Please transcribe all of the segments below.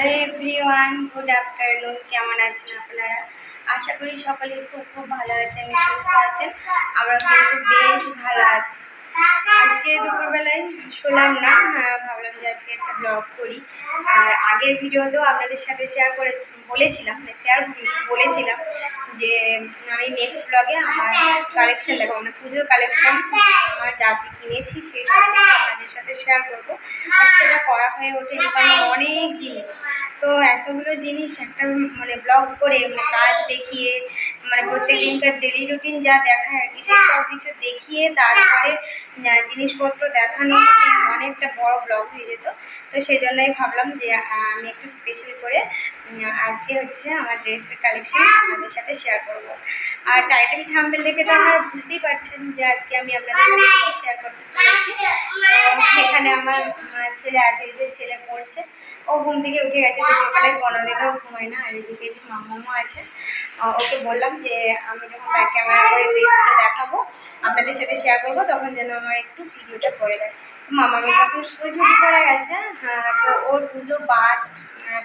Hello everyone good afternoon কেমন আছেন আপনারা? আশা করি সকলে খুব খুব ভালো আছেন, সুস্থ আছেন। আমরা কিন্তু বেশ ভালো আছি। আজকে দুপুরবেলায় শুনলাম না হ্যাঁ, ভাবলাম যে আজকে একটা ব্লগ করি। আর আগের ভিডিওতেও আপনাদের সাথে শেয়ার করে বলেছিলাম শেয়ার বলেছিলাম যে আমি নেক্সট ব্লগে আমার কালেকশন দেখো মানে পুজোর কালেকশন আমার যা যে কিনেছি সেই আপনাদের সাথে শেয়ার করব। আর সেটা করা হয়ে ওঠেনি কারণ অনেক জিনিস। তো এতগুলো জিনিস একটা মানে ব্লগ করে মানে কাজ দেখিয়ে মানে প্রত্যেক দিনকার ডেলি রুটিন যা দেখায় আর কি সব কিছু দেখিয়ে তারপরে জিনিসপত্র দেখানো মানে অনেকটা বড় ব্লগ হয়ে যেত। তো সেই জন্যই ভাবলাম যে আমি একটু স্পেশাল করে আজকে হচ্ছে আমার ড্রেসের কালেকশন আপনাদের সাথে শেয়ার করব। আর টাইটেল থাম্বেল দেখে তো আপনারা বুঝতেই পারছেন যে আজকে আমি আপনাদের সাথে শেয়ার করতে চলেছি। এখানে আমার ছেলে আজকে ছেলে পড়ছে। ও ঘুম থেকে উঠে গেছে দুপুরবেলায় কোনোদিনও ঘুমায় না আর এদিকে যে মামামও আছে ওকে বললাম যে আমি যখন ব্যাক ক্যামেরা করে ড্রেসটা দেখাবো আপনাদের সাথে শেয়ার করব তখন যেন আমার একটু ভিডিওটা করে দেয়। মামামি তখন স্কুল ছুটি পড়ে গেছে হ্যাঁ, তো ওর পুজো বাদ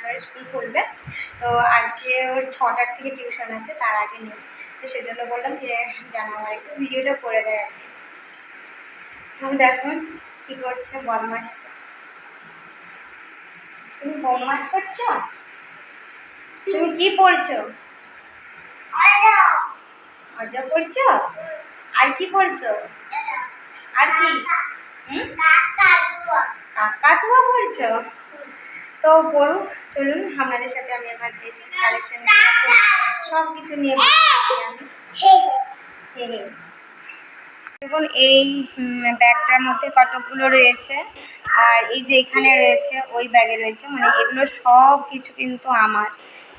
পরে স্কুল খুলবে। তো আজকে ওর ছটার থেকে টিউশন আছে তার আগে নেই তো সেজন্য বললাম যে যেন আমার একটু ভিডিওটা করে দেয় আর কি। দেখুন কী করছে বদমাস তুমি বদমাস করছ? তুমি কি পড়ছো? অজ পড়ছো আর কি পড়ছো? আর কি? কাকাতুয়া পড়ছো? তো পড়ুক চলুন আপনাদের সাথে আমি আমার ড্রেসিং কালেকশন সব কিছু নিয়ে আমি। হে হে। দেখুন, এই ব্যাগটার মধ্যে কতগুলো রয়েছে, আর এই যে এখানে রয়েছে, ওই ব্যাগে রয়েছে মানে এগুলো সব কিছু কিন্তু আমার,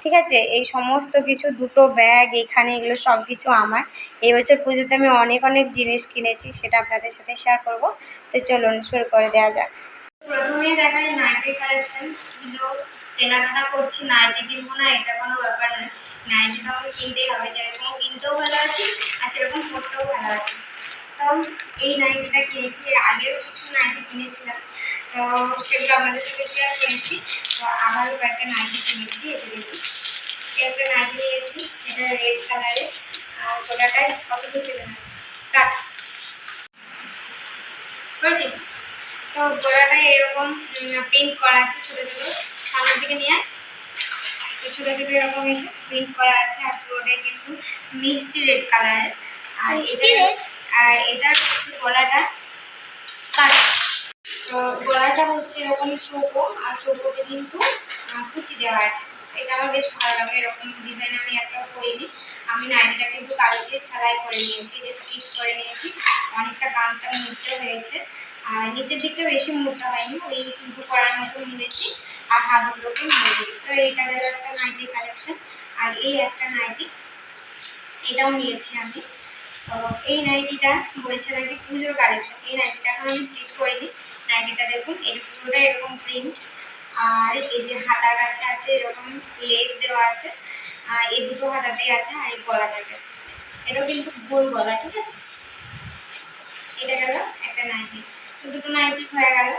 ঠিক আছে? এই সমস্ত কিছু, দুটো ব্যাগ, এখানে এগুলো সব কিছু আমার। এই বছর পুজোতে আমি অনেক অনেক জিনিস কিনেছি, সেটা আপনাদের সাথে শেয়ার করব। তো চলুন, শুরু করে দেওয়া যাক। প্রথমেই দেখাই নাইটি কালেকশন কেনাকাটা করছি, নাইটি কিনবো না, এটা কোনো ব্যাপার নয়। নাইটিটা আমাকে কিনতেই হবে, যেরকম কিনতেও ভালো আছি আর সেরকম পড়তেও ভালো আছি তো এই নাইটিটা কিনেছি। এর আগেও কিছু নাইটি কিনেছিলাম। তো সেগুলো আপনাদের সাথে শেয়ার করেছি। তো আবারও কয়েকটা নাইটি কিনেছি এটা দেখি একটা নাইটি নিয়েছি এটা রেড কালারের আর গোটাটায় কত কিছু কাট বুঝেছিস? তো গোড়াটায় এরকম প্রিন্ট করা আছে ছোটো ছোটো। সামনের দিকে নিয়ে ছোটো ছোটো এরকম প্রিন্ট করা আছে। আর পুরোটাই কিন্তু মিষ্টি রেড কালারের আর মিষ্টি red? আর এটা হচ্ছে গলাটা তো গলাটা হচ্ছে এরকম চৌকো, আর চৌকোতে কিন্তু কুচি দেওয়া আছে। এটা আমার বেশ ভালো লাগে, এরকম ডিজাইন আমি একটাও করিনি। আমি নাইটিটা কিন্তু কালকে সেলাই করে নিয়েছি যে স্টিচ করে নিয়েছি। অনেকটা গানটা মুড়তে হয়েছে। আর নিচের দিকটা বেশি মুড়তে হয়নি, ওই কিন্তু করার মতো মুড়েছি, আর হাতগুলোকে মুড়ে দিয়েছি। তো এইটা গেল একটা নাইটি কালেকশন আর এই একটা নাইটি, এটাও নিয়েছি আমি। এই নাইটিটা বলছে নাকি পুজোর কালেকশন। এই নাইটিটা এখন আমি স্টিচ করিনি। নাইটিটা দেখুন, এর পুরোটা এরকম প্রিন্ট আর এই যে হাতার কাছে আছে, এরকম লেস দেওয়া আছে। এই দুটো হাতাতেই আছে, আর এই গলাটার কাছে। এটাও কিন্তু গোল গলা, ঠিক আছে? এটা গেল একটা নাইটি। তো দুটো নাইটি হয়ে গেল।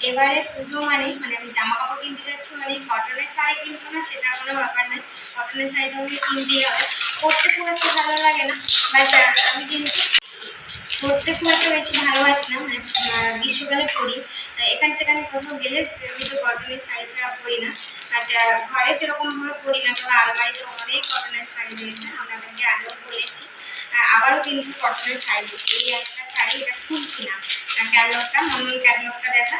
এবারে পুজো মানে মানে আমি জামা কাপড় কিনতে যাচ্ছি মানে কটনের শাড়ি কিনবো না সেটা কোনো ব্যাপার নয় কটনের শাড়ি তো আমাকে কিনতেই হবে। পরতে খুব একটা ভালো লাগে না বাট আমি কিন্তু পরতে খুব একটা বেশি ভালোবাসি না মানে গ্রীষ্মকালে আহ, এখানে সেখানে কোথাও গেলে আমি তো কটনের শাড়ি ছাড়া পরি না বাট ঘরে সেরকমভাবে পরি না তবে আলমারিতে অনেক কটনের শাড়ি রয়েছে আপনাদেরকে আগেও বলেছি। আবারও কিন্তু কটনের শাড়ি এই একটা শাড়ি এটা খুলছি না। ক্যাটলগটা মনমন ক্যাটলগটা দেখা।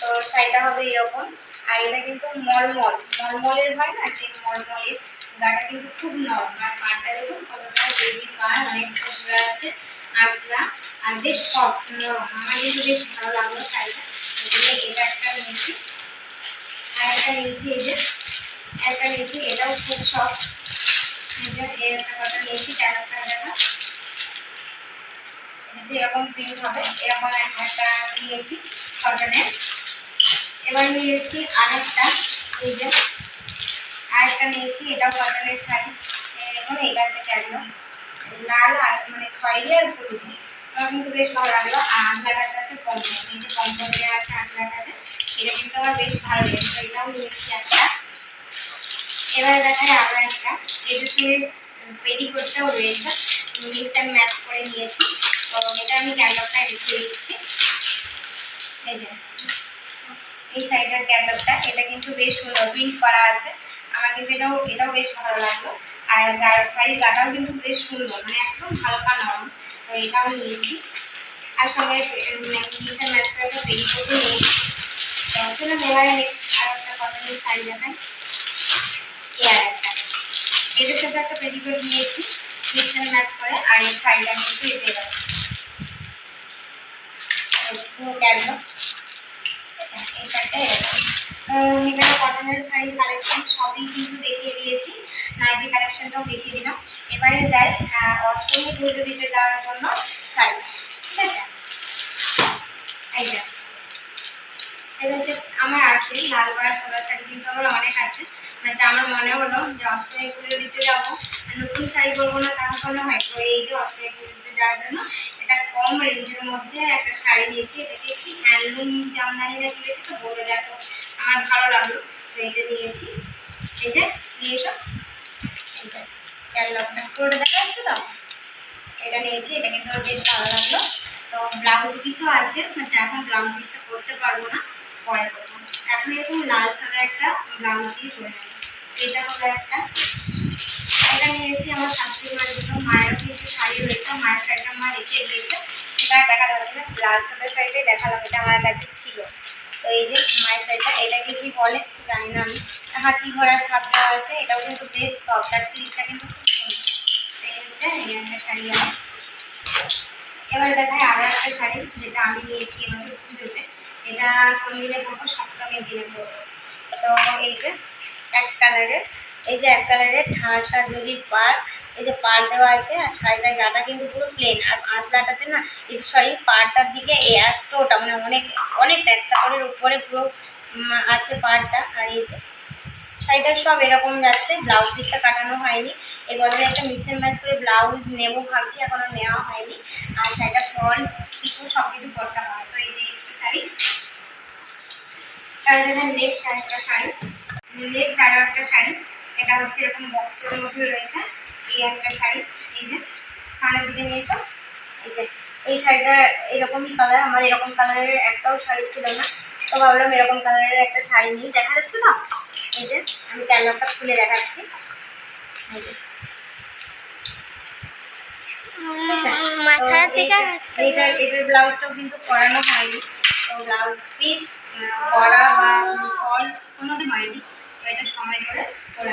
তো শাড়িটা হবে এরকম। আর এটা কিন্তু মলমল। মলমলের হয় না, সেই মলমলের। গাটা কিন্তু খুব নরম। আর পাটা দেখুন কতটা বেবি পার অনেকটা জোড়া আছে। আঁচলা। আর বেশ সফট, নরম। আমার কিন্তু বেশ ভালো লাগল শাড়িটা। এটা একটা নিয়েছি। আর একটা নিয়েছি এই যে, একটা নিয়েছি। এটাও খুব সফট। এই একটা কথা নিয়েছি চারটা দেখা যেরকম প্রিন্ট হবে, এরকম একটা নিয়েছি কটনের এবার নিয়েছি আরেকটা, এই যে। আরেকটা নিয়েছি এটাও কটনের শাড়ি। এই দেখুন থেকে একদম লাল আর মানে খয়েরি আর হলুদ। আমার কিন্তু বেশ ভালো লাগল। আর আছে পম্পম এই যে পম্পম দেওয়া আছে আঁচলাটাতে এটা কিন্তু আমার বেশ ভালো লেগেছে। এটাও নিয়েছি একটা। এবারে দেখায় আরও একটা। এটার সঙ্গে পেটিকোটটাও রয়েছে। মিক্স অ্যান্ড ম্যাচ করে নিয়েছি। তো এটা আমি ক্যান্ডলটায় দেখিয়ে দিচ্ছি। এই যে, এই সাইডের ক্যান্ডলটা, এটা কিন্তু বেশ সুন্দর, প্রিন্ট করা আছে। আমার কিন্তু এটাও এটাও বেশ ভালো লাগল। আর গা- শাড়ির গাটাও কিন্তু বেশ সুন্দর মানে একদম হালকা নরম। তো এটাও নিয়েছি। আর সঙ্গে মিক্সের ম্যাচ করে একটা পেটিকোটও নিয়েছি আর একটা কটনের শাড়ি দেখাই। আর একটা। এদের সাথে একটা পেটিকোট নিয়েছি মিক্সের ম্যাচ করে, আর এই শাড়িটা কিন্তু গেল শাড়িটা এরকম। এখানে কটনের শাড়ির কালেকশন সবই কিন্তু দেখিয়ে দিয়েছি। নাইটি কালেকশনটাও দেখিয়ে দিলাম। এবারে যাই অষ্টমী পুজো দিতে যাওয়ার জন্য শাড়ি। ঠিক আছে? এটা হচ্ছে আমার আছে, লাল বা সাদা শাড়ি, কিন্তু আমার অনেক আছে। মানে আমার মনে হলো যে অষ্টমী পুজো দিতে যাব। নতুন শাড়ি পরবো না তার মনে হয় তো এই যে অষ্টমী পুজো দিতে যাওয়ার জন্য কম রেঞ্জের মধ্যে একটা শাড়ি নিয়েছি, এটাকে কি হ্যান্ডলুম জামদানি না কি বেশি তো বলে দেখো, আমার ভালো লাগল। তো এটা নিয়েছি। এই যে, নিয়ে এসো। এইটা ক্যাটলগটা পুরোটা দেখা যাচ্ছে তো? এটা নিয়েছি, এটা কিন্তু বেশ ভালো লাগল। তো ব্লাউজ পিসও আছে বাট এখন ব্লাউজ পিসটা করতে পারব না, পরে করব। এখন এরকম লাল সাদা একটা ব্লাউজ দিয়ে করে নেব। এটা হলো একটা। এটা নিয়েছি, আমার শাশুড়ি মায়ের জন্য মায়েরও কিন্তু শাড়ি রয়েছে মায়ের শাড়িটা মা রেখে দিয়েছে, সেটা দেখা যাচ্ছে না লাল সাদা শাড়িটাই দেখালাম, এটা আমার কাছে ছিল। তো এই যে মায়ের শাড়িটা এটাকে কি বলে জানি না আমি। হাতি ঘোড়ার ছাপ দেওয়া আছে, এটাও কিন্তু বেশ সফট আর সিল্কটা কিন্তু খুব সুন্দর। এই হচ্ছে এই একটা শাড়ি আমার। এবার দেখায় আরও একটা শাড়ি, যেটা আমি নিয়েছি এবছর পুজোতে। এটা কোন দিনে পরবো? সপ্তমীর দিনে পরবো। তো এই যে এক কালারের এই যে এক কালারের ঠাসা যদি পার, এই যে পার দেওয়া আছে, আর শাড়িটার গাটা কিন্তু পুরো প্লেন আর আঁচলাটাতে না, এই সরি, পাড়টার দিকে এই এতটা মানে অনেক অনেকটা এক কাপড়ের উপরে পুরো আছে পাড়টা, আর এই যে শাড়িটা সব এরকম যাচ্ছে ব্লাউজ পিসটা কাটানো হয়নি। এর বদলে একটা মিক্সের ম্যাচ করে ব্লাউজ নেব ভাবছি, এখনও নেওয়া হয়নি। আর শাড়িটা ফলস পিকো সব কিছু করতে হবে। তো এই যে শাড়ি। তার জন্য নেক্সট আরেকটা শাড়ি। নেক্সট আরও একটা শাড়ি। এটা হচ্ছে এরকম বক্সের মধ্যে রয়েছে। এই একটা শাড়ি এই যে সামনের দিকে নিয়ে এসো। এই যে এই শাড়িটা এরকম কালার আমার এরকম কালারের একটাও শাড়ি ছিল না। তো ভাবলাম এরকম কালারের একটা শাড়ি নিয়ে দেখা যাচ্ছে না এই যে আমি ক্যানভাসটা খুলে দেখাচ্ছি। এই যে। এটার ব্লাউজটাও কিন্তু করানো হয়নি। তো ব্লাউজ পিস করা বা ফলস কোনোদিন হয়নি। এটা সময় করে একটা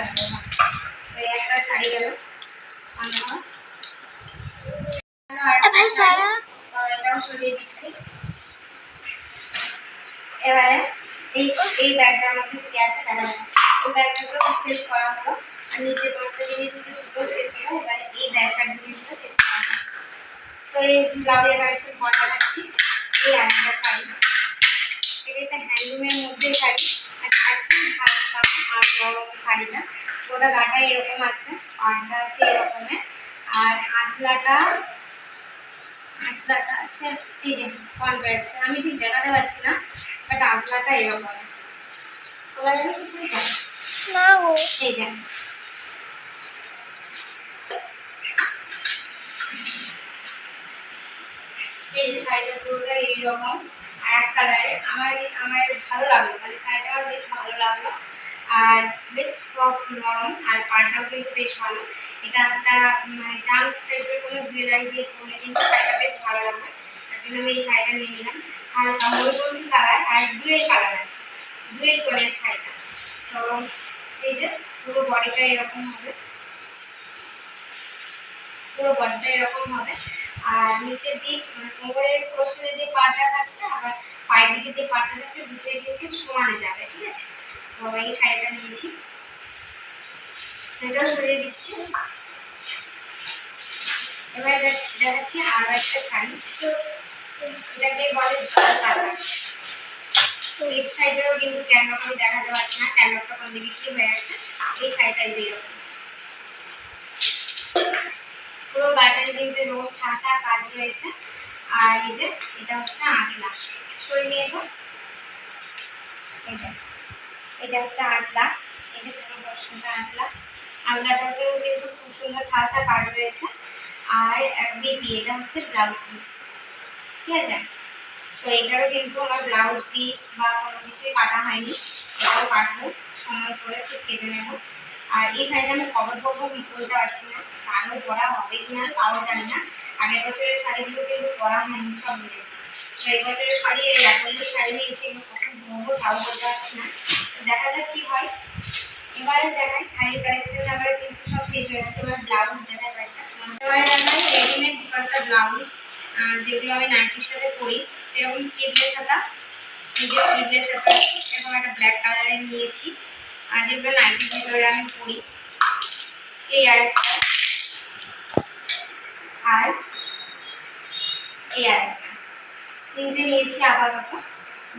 এবারে এই ব্যাগটার মধ্যে কি আছে দেখা এই ব্যাগটা শেষ করা হলো। আর নিচে কয়েকটা জিনিস ছিল শেষ হলো। এবারে এই ব্যাগটার জিনিসটা শেষ করা হলো। তো এই ব্লাউজের কালেকশন পরে দেখাচ্ছি এই একটা শাড়ি। এটা একটা হ্যান্ডলুমের মধ্যে শাড়ি। একদম এরকম আছে পাড়টা আছে এরকমের আর আঁচলাটা আছে এই যে কনভেস্টটা আমি এই যে এইরকম এক কালারের আমার আমার ভালো লাগল মানে শাড়িটা আমার বেশ ভালো লাগল। আর বেশ সফট নরম, আর পাড়টাও কিন্তু বেশ ভালো। এটা একটা মানে জাল টাইপের কোনো জুয়েলারি দিয়ে পরলে কিন্তু শাড়িটা বেশ ভালো লাগবে তার জন্য আমি এই শাড়িটা নিয়ে নিলাম। আর ময়ূরকণ্ঠী কালার, আর ডুয়েল কালার আছে। ডুয়েল টোনের শাড়িটা। তো এই যে, পুরো বডিটা এরকম হবে। পুরো বডিটা এরকম হবে। আর নিচের দিক মানে কোমরের পোর্শনে যে পাটা থাকছে, আবার পায়ের দিকে যে পাটা থাকছে দুটোই কিন্তু সমানে যাবে, ঠিক আছে? তো এই শাড়িটা নিয়েছি। সেটাও সরিয়ে দিচ্ছি। এবার যাচ্ছি, দেখাচ্ছি আরও একটা শাড়ি। তো এটাকে বলে তো এই সাইডেও কিন্তু ক্যানভাসটা দেখাতে পারছি না ক্যানভাসটা কোন দিকে কি হয়ে গেছে এই শাড়িটাই যে এরকম পুরো গাটার কিন্তু রোদ ঠাসা কাজ রয়েছে। আর এই যে, এটা হচ্ছে আঁচলা। সরিয়ে নিয়ে এসো। যে, এটা হচ্ছে আঁচলা। এই যে পুরো বর্ষণটা আঁচলা। আঁচলাটাতেও কিন্তু খুব সুন্দর ঠাসা কাজ রয়েছে। আর বিপি, এটা হচ্ছে ব্লাউজ পিস। ঠিক আছে? তো এটারও কিন্তু আমার ব্লাউজ পিস বা কোনো কিছুই কাটা হয়নি। এটাও কাটবো। সময় করে ঠিক কেটে নেব। আর এই শাড়িটা আমি কবে পরবো আমি বলতে পারছি না। আরও পরা হবে কি না তাও জানি না। আগের বছরের শাড়িগুলো কিন্তু পরা হয়নি, সব মিলেছে। তো এই বছরের শাড়ি, এই এতগুলো শাড়ি নিয়েছি, এগুলো কখন পরবো তাও বলতে পারছি না। দেখা যাক কী হয়। এবারে দেখাই, শাড়ির কালেকশন আবার কিন্তু সব শেষ হয়ে গেছে। এবার ব্লাউজ দেখাই কয়েকটা। এবারে রেডিমেড কয়েকটা ব্লাউজ যেগুলো আমি নাইটির সাথে পরি। এরকম স্লিভলেস হাতা এই যে স্লিভলেস হাতা এরকম একটা ব্ল্যাক কালারের নিয়েছি। আর যেগুলো নাইটির ভিতরে আমি পরি। এই আর আর এই আর তিনটে নিয়েছি আপাতত।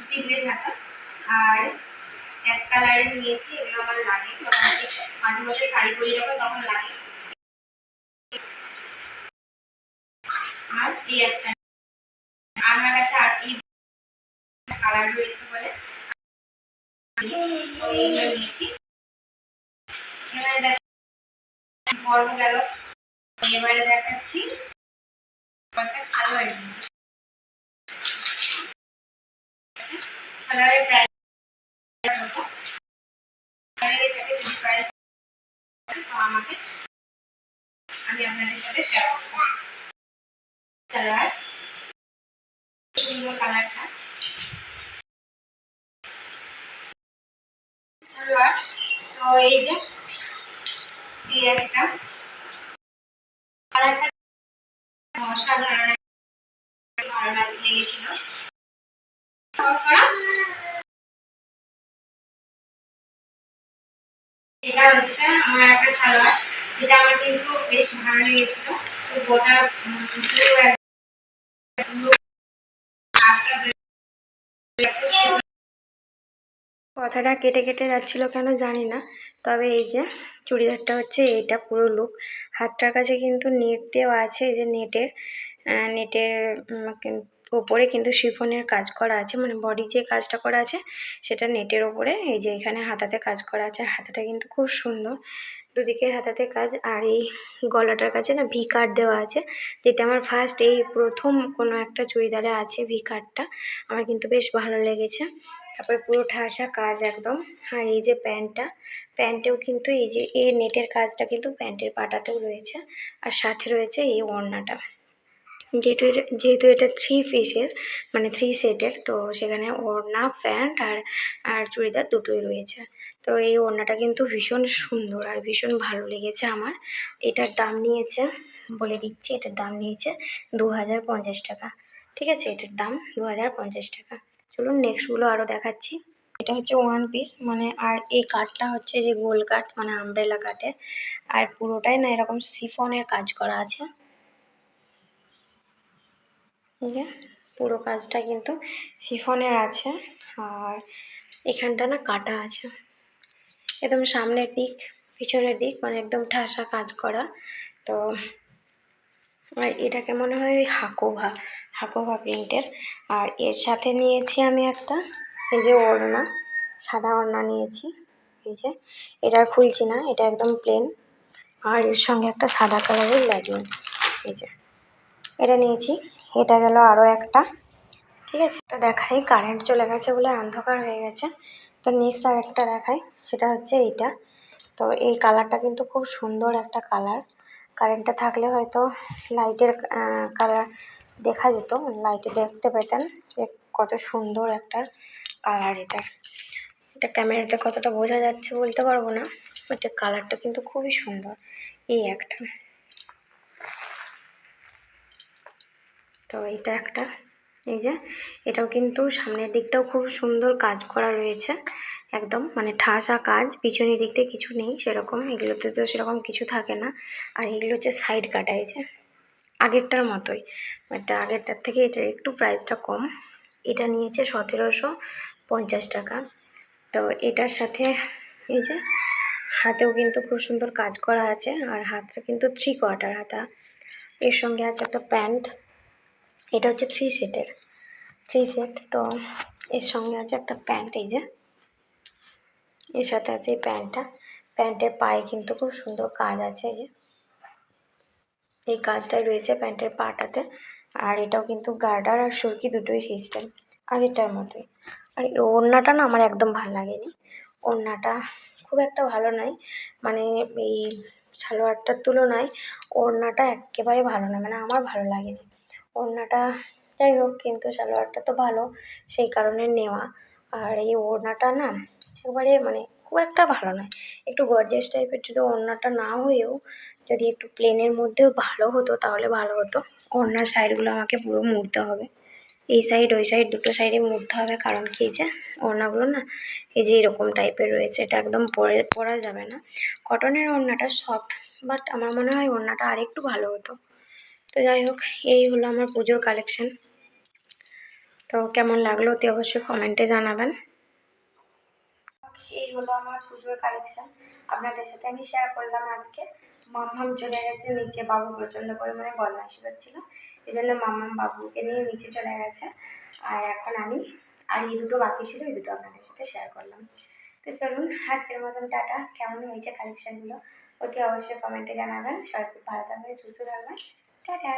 স্লিভলেস হাতা আর এক কালারের নিয়েছি, এগুলো আমার লাগে। মোটামুটি মাঝে মধ্যে শাড়ি পরি যখন, তখন লাগে। আর এই একটা। আমার কাছে আর এই কালার রয়েছে বলে। এবারে দেখাচ্ছি সালোয়ার নিয়েছি সালোয়ারের প্রাইস আমাকে আমি আপনাদের সাথে শেয়ার করব কালারটা সালোয়ার তো এই যে, এই একটা। এটা হচ্ছে আমার একটা সালোয়ার। যেটা আমার কিন্তু বেশ ভালো লেগেছিল। তো গোটা কথাটা কেটে কেটে যাচ্ছিল কেন জানি না। তবে এই যে চুড়িদারটা হচ্ছে, এইটা পুরো লুক হাতটার কাছে কিন্তু নেট দেওয়া আছে, এই যে নেটের নেটের ওপরে কিন্তু শিফনের কাজ করা আছে। মানে বডি যে কাজটা করা আছে, সেটা নেটের ওপরে, এই যে এখানে হাতাতে কাজ করা আছে। হাতাটা কিন্তু খুব সুন্দর। দুদিকের হাতাতে কাজ, আর এই গলাটার কাছে না ভি কাট দেওয়া আছে, যেটা আমার ফার্স্ট এই প্রথম কোনো একটা চুড়িদারে আছে ভি কাটটা আমার কিন্তু বেশ ভালো লেগেছে। তারপরে পুরো ঠাসা কাজ একদম। আর এই যে প্যান্টটা, প্যান্টেও কিন্তু এই যে, এই নেটের কাজটা কিন্তু প্যান্টের পাটাতেও রয়েছে। আর সাথে রয়েছে এই ওড়নাটা। যেহেতু এটা যেহেতু এটা থ্রি পিসের মানে থ্রি সেটের তো সেখানে ওড়না, প্যান্ট আর আর চুড়িদার দুটোই রয়েছে। তো এই ওড়নাটা কিন্তু ভীষণ সুন্দর আর ভীষণ ভালো লেগেছে আমার। এটার দাম নিয়েছে, বলে দিচ্ছি, এটার দাম নিয়েছে দু হাজার পঞ্চাশ টাকা। ঠিক আছে, এটার দাম দু হাজার পঞ্চাশ টাকা। চলুন নেক্সটগুলো আরও দেখাচ্ছি। এটা হচ্ছে ওয়ান পিস মানে আর এই কাঠটা হচ্ছে যে গোল কাঠ মানে আমব্রেলা কাঠের আর পুরোটাই না এরকম সিফনের কাজ করা আছে। পুরো কাজটা কিন্তু সিফনের আছে। আর এখানটা না কাটা আছে। একদম সামনের দিক, পিছনের দিক মানে একদম ঠাসা কাজ করা। তো আর এটাকে মনে হয় ওই হাকোভা হাকোভা প্রিন্টের। আর এর সাথে নিয়েছি আমি একটা, এই যে ওড়না, সাদা ওড়না নিয়েছি, এই যে। এটা খুলছি না, এটা একদম প্লেন আর এর সঙ্গে একটা সাদা কালারের লেগিংস এই যে। এটা নিয়েছি, এটা গেল আরও একটা, ঠিক আছে? এটা দেখাই কারেন্ট চলে গেছে বলে অন্ধকার হয়ে গেছে। তো নেক্সট আর একটা দেখাই, সেটা হচ্ছে এইটা। তো এই কালারটা কিন্তু খুব সুন্দর একটা কালার কারেন্টটা থাকলে হয়তো লাইটের কালার দেখা যেত। লাইটে দেখতে পেতেন যে কত সুন্দর একটা কালার এটা। এটা ক্যামেরাতে কতটা বোঝা যাচ্ছে বলতে পারব না এর কালারটা কিন্তু খুবই সুন্দর। এই একটা। তো এটা একটা। এই যে, এটাও কিন্তু সামনের দিকটাও খুব সুন্দর কাজ করা রয়েছে। একদম মানে ঠাসা কাজ পিছনের দিকটা কিছু নেই সেরকম, এগুলোতে তো সেরকম কিছু থাকে না। আর এগুলো হচ্ছে সাইড কাটা এই যে, আগেরটার মতোই। এটা আগেরটার থেকে এটার একটু প্রাইসটা কম। এটা নিয়েছে সতেরোশো পঞ্চাশ টাকা। তো এটার সাথে এই যে, হাতেও কিন্তু খুব সুন্দর কাজ করা আছে। আর হাতটা কিন্তু থ্রি কোয়ার্টার হাতা। এর সঙ্গে আছে একটা প্যান্ট। এটা হচ্ছে থ্রি সেটের থ্রি সেট তো এর সঙ্গে আছে একটা প্যান্ট এই যে। এর সাথে আছে এই প্যান্টটা। প্যান্টের পায়ে কিন্তু খুব সুন্দর কাজ আছে যে। এই কাজটাই রয়েছে প্যান্টের পাটাতে। আর এটাও কিন্তু গার্ডার আর সুরকি দুটোই সিস্টেম আগেরটার মতোই। আর ওড়নাটা না আমার একদম ভালো লাগেনি। ওড়নাটা খুব একটা ভালো নয় মানে এই সালোয়ারটার তুলনায় ওড়নাটা একেবারে ভালো না মানে আমার ভালো লাগেনি। ওড়নাটা যাই হোক, কিন্তু সালোয়ারটা তো ভালো, সেই কারণে নেওয়া। আর এই ওড়নাটা না একেবারে মানে খুব একটা ভালো নয়। একটু গর্জিয়াস টাইপের যদি ওড়নাটা না হয়েও যদি একটু প্লেনের মধ্যেও ভালো হতো তাহলে ভালো হতো। ওড়নার সাইডগুলো আমাকে পুরো মুড়তে হবে। এই সাইড ওই সাইড দুটো সাইডে মুড়তে হবে কারণ কি যে ওড়নাগুলো না, এই যে এরকম টাইপের রয়েছে, এটা একদম পরে, পরা যাবে না। কটনের ওড়নাটা সফট বাট আমার মনে হয় ওড়নাটা আরেকটু ভালো হতো। তো যাই হোক, এই হলো আমার পুজোর কালেকশন তো কেমন লাগল অতি অবশ্যই কমেন্টে জানাবেন। হলো আমার পুজোর কালেকশন আপনাদের সাথে আমি শেয়ার করলাম আজকে। মাম্মাম চলে গেছে, নিচে বাবু প্রচণ্ড পরিমাণে বদমাইশি করছিল এই জন্য মাম্মাম বাবুকে নিয়ে নিচে চলে গেছে। আর এখন আমি, আর এই দুটো বাকি ছিল, এই দুটো আপনাদের সাথে শেয়ার করলাম। তো চলুন, আজকের মতন টাটা। কেমন হয়েছে কালেকশনগুলো অতি অবশ্যই কমেন্টে জানাবেন। সবাই খুব ভালো থাকবেন, সুস্থ থাকবেন। টাটা!